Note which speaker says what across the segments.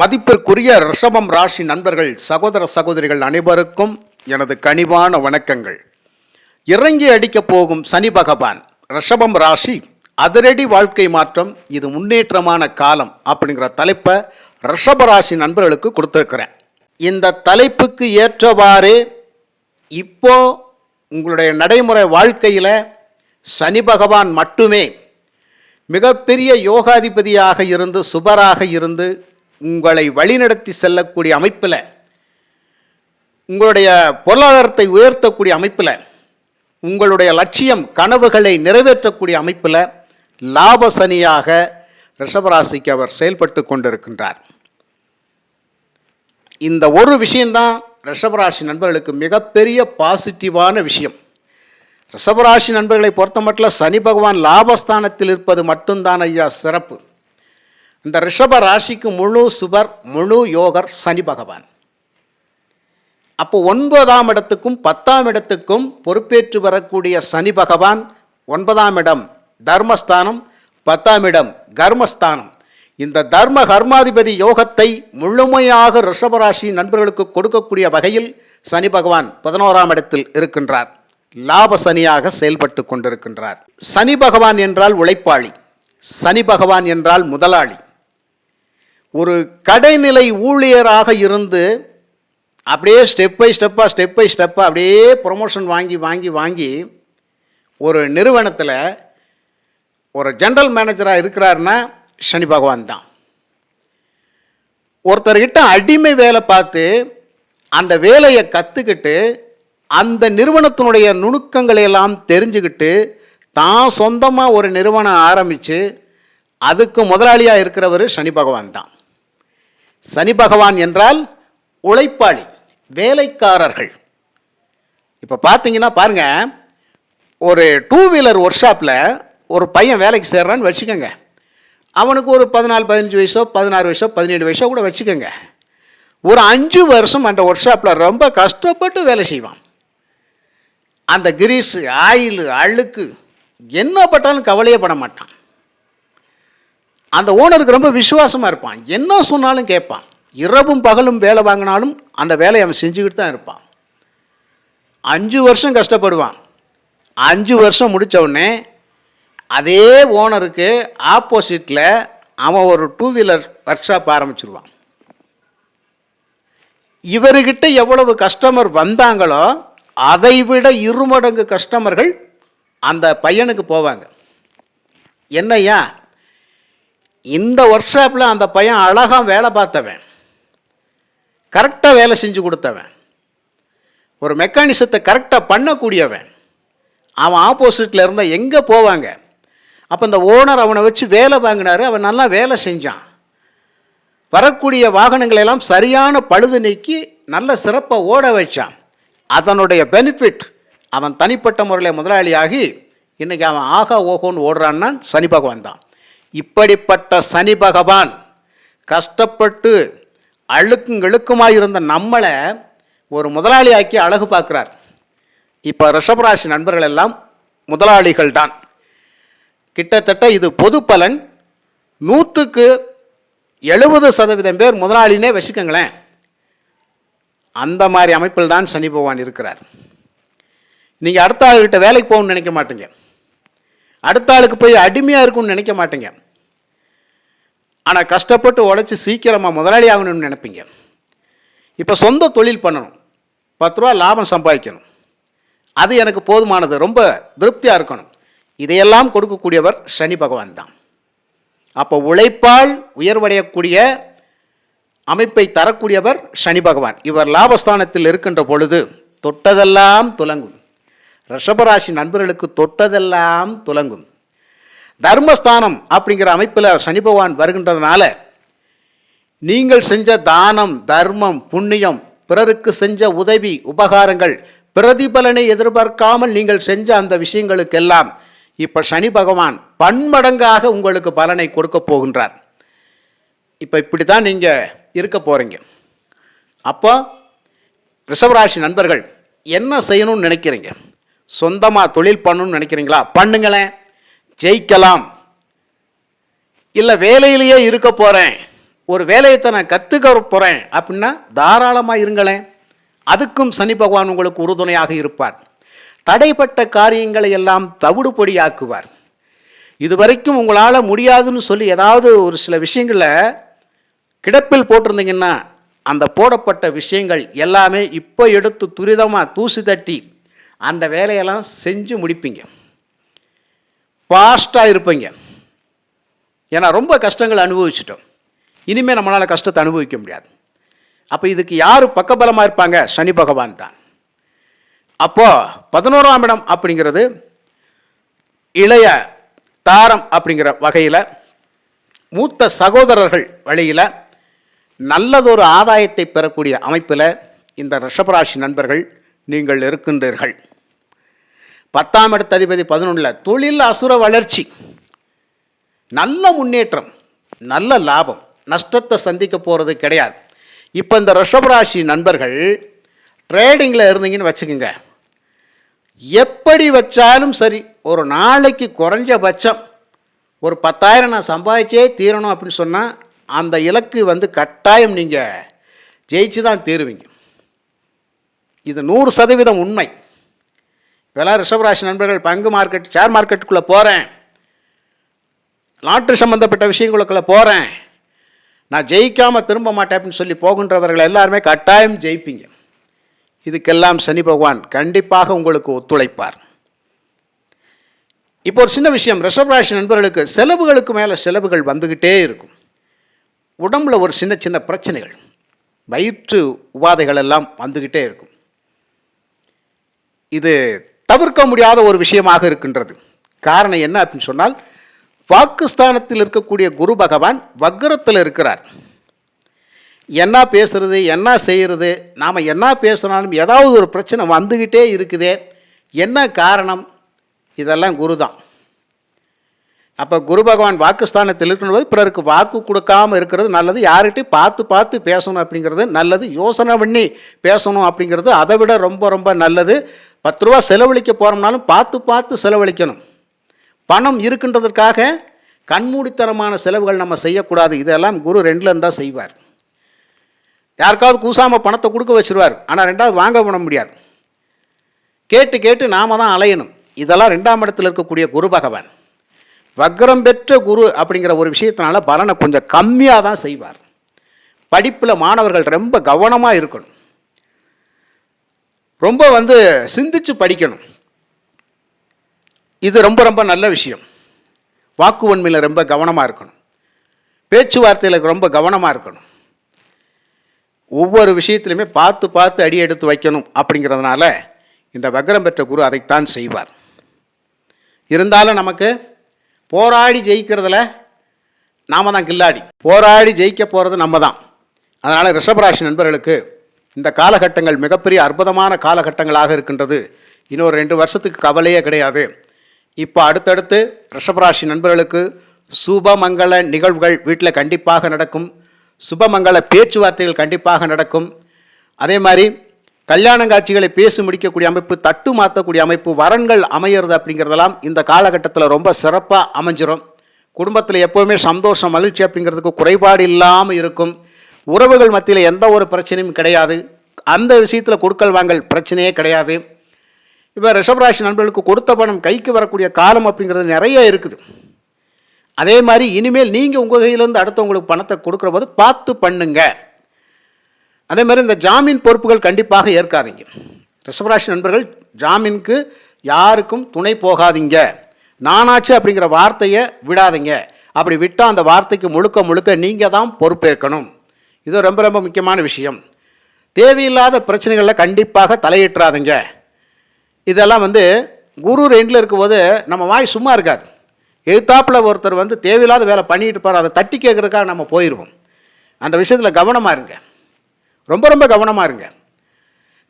Speaker 1: மதிப்பிற்குரிய ரிஷபம் ராசி நண்பர்கள் சகோதர சகோதரிகள் அனைவருக்கும் எனது கனிவான வணக்கங்கள். இறங்கி அடிக்கப் போகும் சனி பகவான் ரிஷபம் ராசி அதிரடி வாழ்க்கை மாற்றம் இது முன்னேற்றமான காலம் அப்படிங்கிற தலைப்பை ரிஷப ராசி நண்பர்களுக்கு கொடுத்துருக்கிறேன். இந்த தலைப்புக்கு ஏற்றவாறு இப்போ உங்களுடைய நடைமுறை வாழ்க்கையில் சனி பகவான் மட்டுமே மிகப்பெரிய யோகாதிபதியாக இருந்து சுபராக இருந்து உங்களை வழிநடத்தி செல்லக்கூடிய அமைப்பில் உங்களுடைய பொருளாதாரத்தை உயர்த்தக்கூடிய அமைப்பில் உங்களுடைய லட்சியம் கனவுகளை நிறைவேற்றக்கூடிய அமைப்பில் லாபசனியாக ரிஷபராசிக்கு அவர் செயல்பட்டு கொண்டிருக்கின்றார். இந்த ஒரு விஷயந்தான் ரிஷபராசி நண்பர்களுக்கு மிகப்பெரிய பாசிட்டிவான விஷயம். ரிஷபராசி நண்பர்களை பொறுத்த மட்டும் சனி பகவான் லாபஸ்தானத்தில் இருப்பது மட்டும்தான் ஐயா சிறப்பு. இந்த ரிஷப ராசிக்கு முழு சுபர் முழு யோகர் சனி பகவான். அப்போ ஒன்பதாம் இடத்துக்கும் பத்தாம் இடத்துக்கும் பொறுப்பேற்று வரக்கூடிய சனி பகவான் ஒன்பதாம் இடம் தர்மஸ்தானம் பத்தாம் இடம் கர்மஸ்தானம். இந்த தர்ம கர்மாதிபதி யோகத்தை முழுமையாக ரிஷபராசி நண்பர்களுக்கு கொடுக்கக்கூடிய வகையில் சனி பகவான் பதினோராம் இடத்தில் இருக்கின்றார். லாப சனியாக செயல்பட்டு கொண்டிருக்கின்றார். சனி பகவான் என்றால் உழைப்பாளி சனி பகவான் என்றால் முதலாளி ஒரு கடைநிலை ஊழியராக இருந்து அப்படியே ஸ்டெப் பை ஸ்டெப்பாக ஸ்டெப் பை ஸ்டெப்பாக அப்படியே ப்ரொமோஷன் வாங்கி வாங்கி வாங்கி ஒரு நிறுவனத்தில் ஒரு ஜென்ரல் மேனேஜராக இருக்கிறாருன்னா சனி பகவான் தான். ஒருத்தர்கிட்ட அடிமை வேலை பார்த்து அந்த வேலையை கற்றுக்கிட்டு அந்த நிறுவனத்தினுடைய நுணுக்கங்களை எல்லாம் தெரிஞ்சுக்கிட்டு தான் சொந்தமாக ஒரு நிறுவனம் ஆரம்பித்து அதுக்கு முதலாளியாக இருக்கிறவர் சனி பகவான் தான். சனி பகவான் என்றால் உழைப்பாளி வேலைக்காரர்கள். இப்போ பார்த்தீங்கன்னா பாருங்க ஒரு டூ வீலர் ஒர்க் ஷாப்பில் ஒரு பையன் வேலைக்கு சேர்றான்னு வச்சுக்கோங்க. அவனுக்கு ஒரு பதினாலு பதினஞ்சு வயசோ பதினாறு வயசோ பதினேழு வயசோ கூட வச்சுக்கோங்க. ஒரு அஞ்சு வருஷம் அந்த ஒர்க் ஷாப்பில் ரொம்ப கஷ்டப்பட்டு வேலை செய்வான். அந்த கிரீஸு ஆயில் அழுக்கு என்ன பட்டாலும் கவலையே பட மாட்டான். அந்த ஓனருக்கு ரொம்ப விசுவாசமாக இருப்பான். என்ன சொன்னாலும் கேட்பான். இரவும் பகலும் வேலை வாங்கினாலும் அந்த வேலையை அவன் செஞ்சுக்கிட்டு தான் இருப்பான். அஞ்சு வருஷம் கஷ்டப்படுவான். அஞ்சு வருஷம் முடிச்ச உடனே அதே ஓனருக்கு ஆப்போசிட்டில் அவன் ஒரு டூ வீலர் ஒர்க் ஷாப் ஆரம்பிச்சிருவான். இவர்கிட்ட எவ்வளவு கஸ்டமர் வந்தாங்களோ அதை விட இருமடங்கு கஸ்டமர்கள் அந்த பையனுக்கு போவாங்க. என்னய்யா? இந்த ஒர்க் ஷாப்பில் அந்த பையன் அழகாக வேலை பார்த்தவன். கரெக்டாக வேலை செஞ்சு கொடுத்தவன். ஒரு மெக்கானிசத்தை கரெக்டாக பண்ணக்கூடியவன். அவன் ஆப்போசிட்டில் இருந்தால் எங்கே போவாங்க? அப்போ இந்த ஓனர் அவனை வச்சு வேலை வாங்கினார் அவன் நல்லா வேலை செஞ்சான். வரக்கூடிய வாகனங்களை எல்லாம் சரியான பழுது நீக்கி நல்ல சிறப்பாக ஓட வச்சான். அதனுடைய பெனிஃபிட் அவன் தனிப்பட்ட முறையில் முதலாளியாகி இன்றைக்கி அவன் ஆகா ஓஹோன்னு ஓடுறான்னா சனி பகவான் தான். இப்படிப்பட்ட சனி பகவான் கஷ்டப்பட்டு அழுக்கும் இழுக்குமாக இருந்த நம்மளை ஒரு முதலாளியாக்கி அழகு பார்க்குறார். இப்போ ரிஷபராசி நண்பர்கள் எல்லாம் முதலாளிகள் தான் கிட்டத்தட்ட இது பொது பலன். நூற்றுக்கு எழுபது சதவீதம் பேர் முதலாளினே வச்சுக்கோங்களேன். அந்த மாதிரி அமைப்பில் தான் சனி பகவான் இருக்கிறார். நீங்கள் அடுத்த ஆளுகிட்ட வேலைக்கு போகணும்னு நினைக்க மாட்டீங்க. அடுத்த ஆளுக்கு போய் அடிமையாக இருக்கும்னு நினைக்க மாட்டேங்க. ஆனால் கஷ்டப்பட்டு உழைச்சி சீக்கிரமாக முதலாளி ஆகணும்னு நினைப்பீங்க. இப்போ சொந்த தொழில் பண்ணணும். பத்து ரூபா லாபம் சம்பாதிக்கணும். அது எனக்கு போதுமானது. ரொம்ப திருப்தியாக இருக்கணும். இதையெல்லாம் கொடுக்கக்கூடியவர் சனி பகவான் தான். அப்போ உழைப்பால் உயர்வடையக்கூடிய அமைப்பை தரக்கூடியவர் சனி பகவான். இவர் லாபஸ்தானத்தில் இருக்கின்ற பொழுது தொட்டதெல்லாம் துலங்கும். ரிஷபராசி நண்பர்களுக்கு தொட்டதெல்லாம் துலங்கும். தர்மஸ்தானம் அப்படிங்கிற அமைப்பில் சனி பகவான் வருகின்றதுனால நீங்கள் செஞ்ச தானம் தர்மம் புண்ணியம் பிறருக்கு செஞ்ச உதவி உபகாரங்கள் பிரதிபலனை எதிர்பார்க்காமல் நீங்கள் செஞ்ச அந்த விஷயங்களுக்கெல்லாம் இப்போ சனி பகவான் பன்மடங்காக உங்களுக்கு பலனை கொடுக்க போகின்றார். இப்போ இப்படி தான் நீங்கள் இருக்க போகிறீங்க அப்போ ரிஷபராசி நண்பர்கள் என்ன செய்யணும்னு நினைக்கிறீங்க? சொந்தமாக தொழில் பண்ணணும்னு நினைக்கிறீங்களா? பண்ணுங்களேன். ஜெயிக்கலாம். இல்லை வேலையிலேயே இருக்க போகிறேன் ஒரு வேலையத்தை நான் கற்றுக்க போகிறேன் அப்படின்னா தாராளமாக இருங்களேன். அதுக்கும் சனி பகவான் உங்களுக்கு உறுதுணையாக இருப்பார். தடைப்பட்ட காரியங்களை எல்லாம் தவிடுபொடியாக்குவார். இதுவரைக்கும் உங்களால் முடியாதுன்னு சொல்லி ஏதாவது ஒரு சில விஷயங்களை கிடப்பில் போட்டிருந்தீங்கன்னா அந்த போடப்பட்ட விஷயங்கள் எல்லாமே இப்போ எடுத்து துரிதமாக தூசி தட்டி அந்த வேலையெல்லாம் செஞ்சு முடிப்பீங்க. ஃபாஸ்ட்டாக இருப்பீங்க. ஏன்னா ரொம்ப கஷ்டங்களை அனுபவிச்சிட்டோம். இனிமேல் நம்மளால் கஷ்டத்தை அனுபவிக்க முடியாது. அப்போ இதுக்கு யார் பக்கபலமாக இருப்பாங்க? சனி பகவான் தான். அப்போது பதினோராம் இடம் அப்படிங்கிறது இளைய தாரம் அப்படிங்கிற வகையில் மூத்த சகோதரர்கள் வழியில் நல்லதொரு ஆதாயத்தை பெறக்கூடிய அமைப்பில் இந்த ரிஷபராசி நண்பர்கள் நீங்கள் இருக்கின்றீர்கள். பத்தாம் இடத்த அதிபதி பதினொன்றில் தொழில் அசுர வளர்ச்சி. நல்ல முன்னேற்றம் நல்ல லாபம் நஷ்டத்தை சந்திக்க போகிறது கிடையாது. இப்போ இந்த ரிஷபராசி நண்பர்கள் ட்ரேடிங்கில் இருந்தீங்கன்னு வச்சுக்கோங்க. எப்படி வச்சாலும் சரி ஒரு நாளைக்கு குறைஞ்சபட்சம் ஒரு பத்தாயிரம் நான் சம்பாதிச்சே தீரணும் அப்படின்னு சொன்னால் அந்த இலக்கு வந்து கட்டாயம் நீங்கள் ஜெயிச்சு தான் தீருவீங்க. இது நூறு சதவீதம் உண்மை. இப்போலாம் ரிஷபராசி நண்பர்கள் பங்கு மார்க்கெட் ஷேர் மார்க்கெட்டுக்குள்ளே போகிறேன் லாட்ரி சம்மந்தப்பட்ட விஷயங்களுக்குள்ளே போகிறேன் நான் ஜெயிக்காமல் திரும்ப மாட்டேன் அப்படின்னு சொல்லி போகின்றவர்கள் எல்லாருமே கட்டாயம் ஜெயிப்பீங்க. இதுக்கெல்லாம் சனி பகவான் கண்டிப்பாக உங்களுக்கு ஒத்துழைப்பார். இப்போ ஒரு சின்ன விஷயம் ரிஷபராசி நண்பர்களுக்கு செலவுகளுக்கு மேலே செலவுகள் வந்துக்கிட்டே இருக்கும். உடம்புல ஒரு சின்ன சின்ன பிரச்சனைகள் வயிற்று உபாதைகள் எல்லாம் வந்துக்கிட்டே இருக்கும். இது தவிர்க்க முடியாத ஒரு விஷயமாக இருக்கின்றது. காரணம் என்ன அப்படின்னு சொன்னால் பாகிஸ்தானத்தில் இருக்கக்கூடிய குரு பகவான் வக்ரத்தில் இருக்கிறார். என்ன பேசுறது என்ன செய்கிறது நாம் என்ன பேசினாலும் ஏதாவது ஒரு பிரச்சனை வந்துக்கிட்டே இருக்குதே என்ன காரணம்? இதெல்லாம் குரு தான் அப்போ குரு பகவான் வாக்குஸ்தானத்தில் இருக்கும்போது பிறருக்கு வாக்கு கொடுக்காம இருக்கிறது நல்லது யார்கிட்டையும் பார்த்து பார்த்து பேசணும் அப்படிங்கிறது நல்லது யோசனை பண்ணி பேசணும் அப்படிங்கிறது அதை விட ரொம்ப ரொம்ப நல்லது. பத்து ரூபா செலவழிக்க போகிறோம்னாலும் பார்த்து பார்த்து செலவழிக்கணும். பணம் இருக்கின்றதற்காக கண்மூடித்தனமான செலவுகள் நம்ம செய்யக்கூடாது. இதெல்லாம் குரு ரெண்டில் இருந்தால் செய்வார். யாருக்காவது கூசாமல் பணத்தை கொடுக்க வச்சிருவார். ஆனால் ரெண்டாவது வாங்க பண்ண முடியாது. கேட்டு கேட்டு நாம தான் அலையணும். இதெல்லாம் ரெண்டாம் இடத்தில் இருக்கக்கூடிய குரு பகவான். வக்ரம் பெற்ற குரு அப்படிங்கிற ஒரு விஷயத்தினால பலனை கொஞ்சம் கம்மியாக தான் செய்வார். படிப்பில் மாணவர்கள் ரொம்ப கவனமாக இருக்கணும். ரொம்ப வந்து சிந்திச்சு படிக்கணும். இது ரொம்ப ரொம்ப நல்ல விஷயம். வாக்கு உண்மையில் ரொம்ப கவனமாக இருக்கணும். பேச்சுவார்த்தையில் ரொம்ப கவனமாக இருக்கணும். ஒவ்வொரு விஷயத்திலுமே பார்த்து பார்த்து அடி எடுத்து வைக்கணும் அப்படிங்கிறதுனால இந்த வக்ரம் பெற்ற குரு அதைத்தான் செய்வார். இருந்தாலும் நமக்கு போராடி ஜெயிக்கிறதுல நாம தான் கில்லாடி. போராடி ஜெயிக்க போகிறது நம்ம தான். அதனால் ரிஷபராசி நண்பர்களுக்கு இந்த காலகட்டங்கள் மிகப்பெரிய அற்புதமான காலகட்டங்களாக இருக்கின்றது. இன்னொரு ரெண்டு வருஷத்துக்கு கவலையே கிடையாது. இப்போ அடுத்தடுத்து ரிஷபராசி நண்பர்களுக்கு சுபமங்கள நிகழ்வுகள் வீட்டில் கண்டிப்பாக நடக்கும். சுபமங்கள பேச்சுவார்த்தைகள் கண்டிப்பாக நடக்கும். அதே மாதிரி கல்யாண காட்சிகளை பேசி முடிக்கக்கூடிய அமைப்பு தட்டு மாற்றக்கூடிய அமைப்பு வரன்கள் அமையிறது அப்படிங்கிறதெல்லாம் இந்த காலகட்டத்தில் ரொம்ப சிறப்பாக அமைஞ்சிரும். குடும்பத்தில் எப்போவுமே சந்தோஷம் மகிழ்ச்சி அப்படிங்கிறதுக்கு குறைபாடு இல்லாமல் இருக்கும். உறவுகள் மத்தியில் எந்த ஒரு பிரச்சனையும் கிடையாது. அந்த விஷயத்தில் கொடுக்கல் வாங்கல் பிரச்சனையே கிடையாது. இப்போ ரிஷபராசி நண்பர்களுக்கு கொடுத்த பணம் கைக்கு வரக்கூடிய காலம் அப்படிங்கிறது நிறைய இருக்குது. அதே மாதிரி இனிமேல் நீங்கள் உங்கள் கையிலேருந்து அடுத்தவங்களுக்கு பணத்தை கொடுக்குற போது பார்த்து பண்ணுங்க. அதே மாதிரி இந்த ஜாமீன் பொறுப்புகள் கண்டிப்பாக ஏற்காதீங்க. ரிஷபராசி நண்பர்கள் ஜாமீனுக்கு யாருக்கும் துணை போகாதீங்க. நானாச்சு அப்படிங்கிற வார்த்தையை விடாதீங்க. அப்படி விட்டால் அந்த வார்த்தைக்கு முழுக்க முழுக்க நீங்கள் தான் பொறுப்பேற்கணும். இது ரொம்ப ரொம்ப முக்கியமான விஷயம். தேவையில்லாத பிரச்சனைகளில் கண்டிப்பாக தலையிட்டுறாதுங்க இதெல்லாம் வந்து குரு ரெண்டில் இருக்கும்போது நம்ம வாய் சும்மா இருக்காது. எதிர்த்தாப்பில் ஒருத்தர் வந்து தேவையில்லாத வேலை பண்ணிட்டு இருப்பார் அதை தட்டி கேட்குறதுக்காக நம்ம போயிடுவோம் அந்த விஷயத்தில் கவனமாக இருங்க. ரொம்ப ரொம்ப கவனமாக இருங்க.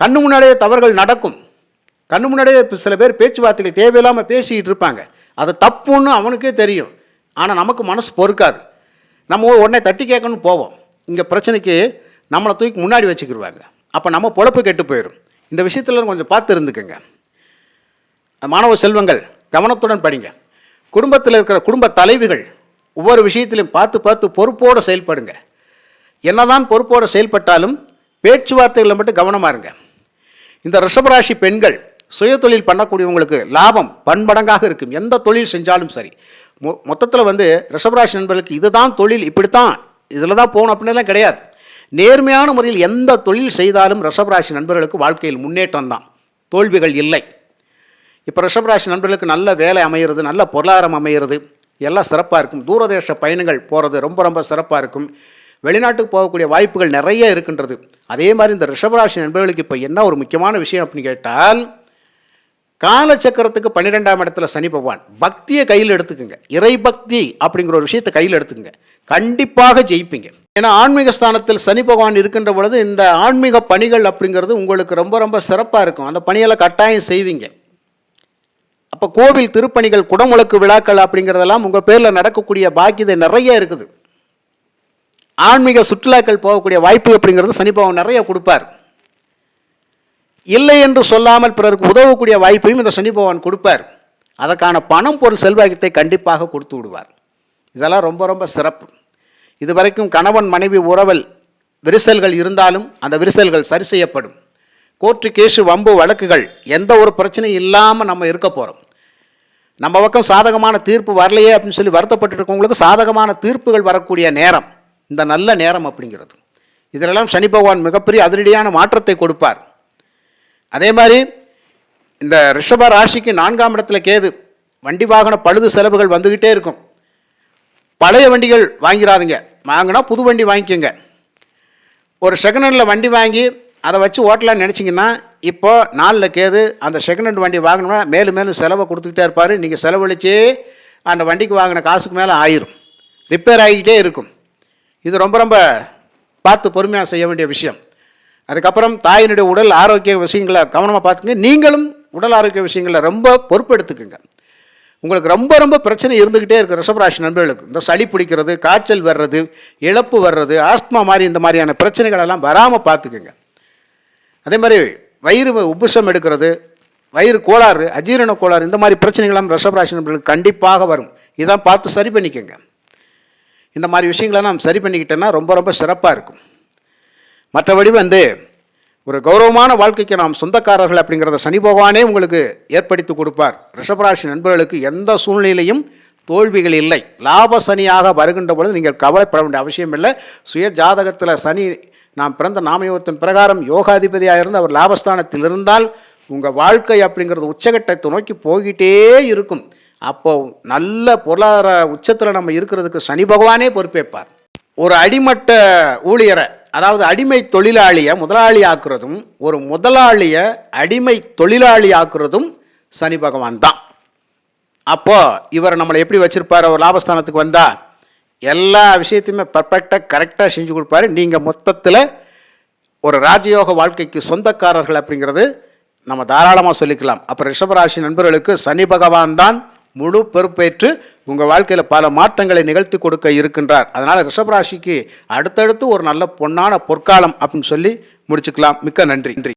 Speaker 1: கண்ணு முன்னாடியே தவறுகள் நடக்கும். கண்ணு முன்னாடியே சில பேர் பேச்சுவார்த்தைகள் தேவையில்லாமல் பேசிக்கிட்டு இருப்பாங்க. அது தப்புன்னு அவனுக்கே தெரியும். ஆனால் நமக்கு மனசு பொறுக்காது. நம்ம உடனே தட்டி கேட்கணும்னு போவோம். இங்கே பிரச்சனைக்கு நம்மளை தூக்கி முன்னாடி வச்சுக்கிடுவாங்க அப்போ நம்ம பொழப்பு கெட்டு போயிடும் இந்த விஷயத்தில் கொஞ்சம் பார்த்து இருந்துக்கோங்க. மாணவ செல்வங்கள் கவனத்துடன் படிங்க. குடும்பத்தில் இருக்கிற குடும்ப தலைவிகள் ஒவ்வொரு விஷயத்திலையும் பார்த்து பார்த்து பொறுப்போடு செயல்படுங்க. என்னதான் பொறுப்போடு செயல்பட்டாலும் பேச்சுவார்த்தைகளில் மட்டும் கவனமாக இருங்க. இந்த ரிஷபராசி பெண்கள் சுய தொழில் பண்ணக்கூடியவங்களுக்கு லாபம் பன்மடங்காக இருக்கும். எந்த தொழில் செஞ்சாலும் சரி. மொ மொத்தத்தில் வந்து ரிஷபராசி நண்பர்களுக்கு இதுதான் தொழில் இப்படித்தான் இதில் தான் போகணும் அப்படின்லாம் கிடையாது. நேர்மையான முறையில் எந்த தொழில் செய்தாலும் ரிஷபராசி நண்பர்களுக்கு வாழ்க்கையில் முன்னேற்றம் தான். தோல்விகள் இல்லை. இப்போ ரிஷபராசி நண்பர்களுக்கு நல்ல வேலை அமையிறது நல்ல பொருளாதாரம் அமையிறது எல்லாம் சிறப்பாக இருக்கும். தூரதேச பயணங்கள் போகிறது ரொம்ப ரொம்ப சிறப்பாக இருக்கும். வெளிநாட்டுக்கு போகக்கூடிய வாய்ப்புகள் நிறைய இருக்கின்றது. அதே மாதிரி இந்த ரிஷபராசி நண்பர்களுக்கு இப்போ என்ன ஒரு முக்கியமான விஷயம் அப்படின்னு கேட்டால் காலச்சக்கரத்துக்கு பன்னிரெண்டாம் இடத்துல சனி பகவான். பக்தியை கையில் எடுத்துக்கோங்க. இறை பக்தி அப்படிங்கிற ஒரு விஷயத்தை கையில் எடுத்துக்குங்க. கண்டிப்பாக ஜெயிப்பீங்க. ஏன்னா ஆன்மீக ஸ்தானத்தில் சனி பகவான் இருக்கின்ற பொழுது இந்த ஆன்மீக பணிகள் அப்படிங்கிறது உங்களுக்கு ரொம்ப ரொம்ப சிறப்பாக இருக்கும். அந்த பணிகளை கட்டாயம் செய்வீங்க. அப்போ கோவில் திருப்பணிகள் குடமுழக்கு விழாக்கள் அப்படிங்கிறதெல்லாம் உங்கள் பேரில் நடக்கக்கூடிய பாக்கியதை நிறைய இருக்குது. ஆன்மீக சுற்றுலாக்கள் போகக்கூடிய வாய்ப்பு அப்படிங்கிறது சனி பகவான் நிறைய கொடுப்பார். இல்லை என்று சொல்லாமல் பிறருக்கு உதவக்கூடிய வாய்ப்பையும் இந்த சனி பகவான் கொடுப்பார். அதற்கான பணம் பொருள் செல்வாக்கத்தை கண்டிப்பாக கொடுத்து விடுவார். இதெல்லாம் ரொம்ப ரொம்ப சிறப்பு. இதுவரைக்கும் கணவன் மனைவி உறவல் விரிசல்கள் இருந்தாலும் அந்த விரிசல்கள் சரி செய்யப்படும். கோர்ட்டு கேஸு வம்பு வழக்குகள் எந்த ஒரு பிரச்சனையும் இல்லாமல் நம்ம இருக்க போகிறோம் நம்ம பக்கம் சாதகமான தீர்ப்பு வரலையே அப்படின்னு சொல்லி வருத்தப்பட்டு இருக்கவங்களுக்கு சாதகமான தீர்ப்புகள் வரக்கூடிய நேரம். இந்த நல்ல நேரம் அப்படிங்கிறது. இதிலெல்லாம் சனி பகவான் மிகப்பெரிய அதிரடியான மாற்றத்தை கொடுப்பார். அதே மாதிரி இந்த ரிஷப ராசிக்கு நான்காம் இடத்துல கேது வண்டி வாகன பழுது செலவுகள் வந்துக்கிட்டே இருக்கும். பழைய வண்டிகள் வாங்கிடாதுங்க வாங்கினா புது வண்டி வாங்கிக்கோங்க. ஒரு செகண்ட் ஹேண்டில் வண்டி வாங்கி அதை வச்சு ஓட்டலாம்னு நினச்சிங்கன்னா இப்போது நாளில் கேது அந்த செகண்ட் ஹேண்ட் வண்டி வாங்கினோம்னா மேலும் மேலும் செலவை கொடுத்துக்கிட்டே இருப்பார். நீங்கள் செலவழித்தே அந்த வண்டிக்கு வாங்கின காசுக்கு மேலே ஆயிரும். ரிப்பேர் ஆகிக்கிட்டே இருக்கும். இது ரொம்ப ரொம்ப பார்த்து பொறுமையாக செய்ய வேண்டிய விஷயம். அதுக்கப்புறம் தாயினுடைய உடல் ஆரோக்கிய விஷயங்களை கவனமாக பார்த்துங்க. நீங்களும் உடல் ஆரோக்கிய விஷயங்களை ரொம்ப பொறுப்பெடுத்துக்குங்க. உங்களுக்கு ரொம்ப ரொம்ப பிரச்சனை இருந்துக்கிட்டே இருக்குது ரிஷபராசி நண்பர்களுக்கு. இந்த சளி பிடிக்கிறது காய்ச்சல் வர்றது இழப்பு வர்றது ஆஸ்துமா மாதிரி இந்த மாதிரியான பிரச்சனைகள் எல்லாம் வராமல் பார்த்துக்குங்க. அதே மாதிரி வயிறு உப்புசம் எடுக்கிறது வயிறு கோளாறு அஜீரண கோளாறு இந்த மாதிரி பிரச்சனைகள்லாம் ரிஷபராசி நண்பர்களுக்கு கண்டிப்பாக வரும். இதான் பார்த்து சரி பண்ணிக்கோங்க. இந்த மாதிரி விஷயங்களை நாம் சரி பண்ணிக்கிட்டேன்னா ரொம்ப ரொம்ப சிறப்பாக இருக்கும். மற்றபடி வந்து ஒரு கௌரவமான வாழ்க்கைக்கு நாம் சொந்தக்காரர்கள் அப்படிங்கிறத சனி பகவானே உங்களுக்கு ஏற்படுத்தி கொடுப்பார். ரிஷபராசி நண்பர்களுக்கு எந்த சூழ்நிலையும் தோல்விகள் இல்லை. லாப சனியாக வருகின்ற பொழுது நீங்கள் கவலைப்பட வேண்டிய அவசியம் இல்லை. சுய ஜாதகத்தில் சனி நாம் பிறந்த நாமயோகத்தின் பிரகாரம் யோகாதிபதியாக இருந்து அவர் லாபஸ்தானத்தில் இருந்தால் உங்கள் வாழ்க்கை அப்படிங்கிறது உச்சகட்டத்தை நோக்கி போய்கிட்டே இருக்கும். அப்போ நல்ல பொருளாதார உச்சத்தில் நம்ம இருக்கிறதுக்கு சனி பகவானே பொறுப்பேற்பார். ஒரு அடிமட்ட ஊழியரை அதாவது அடிமை தொழிலாளியை முதலாளி ஆக்குறதும் ஒரு முதலாளியை அடிமை தொழிலாளி ஆக்குறதும் சனி பகவான் தான். அப்போது இவர் நம்மளை எப்படி வச்சுருப்பார்? ஒரு லாபஸ்தானத்துக்கு வந்தால் எல்லா விஷயத்தையுமே பர்ஃபெக்டாக கரெக்டாக செஞ்சு கொடுப்பாரு. நீங்கள் மொத்தத்தில் ஒரு ராஜயோக வாழ்க்கைக்கு சொந்தக்காரர்கள் அப்படிங்கிறது நம்ம தாராளமாக சொல்லிக்கலாம். அப்புறம் ரிஷபராசி நண்பர்களுக்கு சனி பகவான் தான் முழு பொறுப்பேற்று உங்கள் வாழ்க்கையில் பல மாற்றங்களை நிகழ்த்தி கொடுக்க இருக்கின்றார். அதனால் ரிஷபராசிக்கு அடுத்தடுத்து ஒரு நல்ல பொன்னான பொற்காலம் அப்படின்னு சொல்லி முடிச்சுக்கலாம். மிக்க நன்றி நன்றி.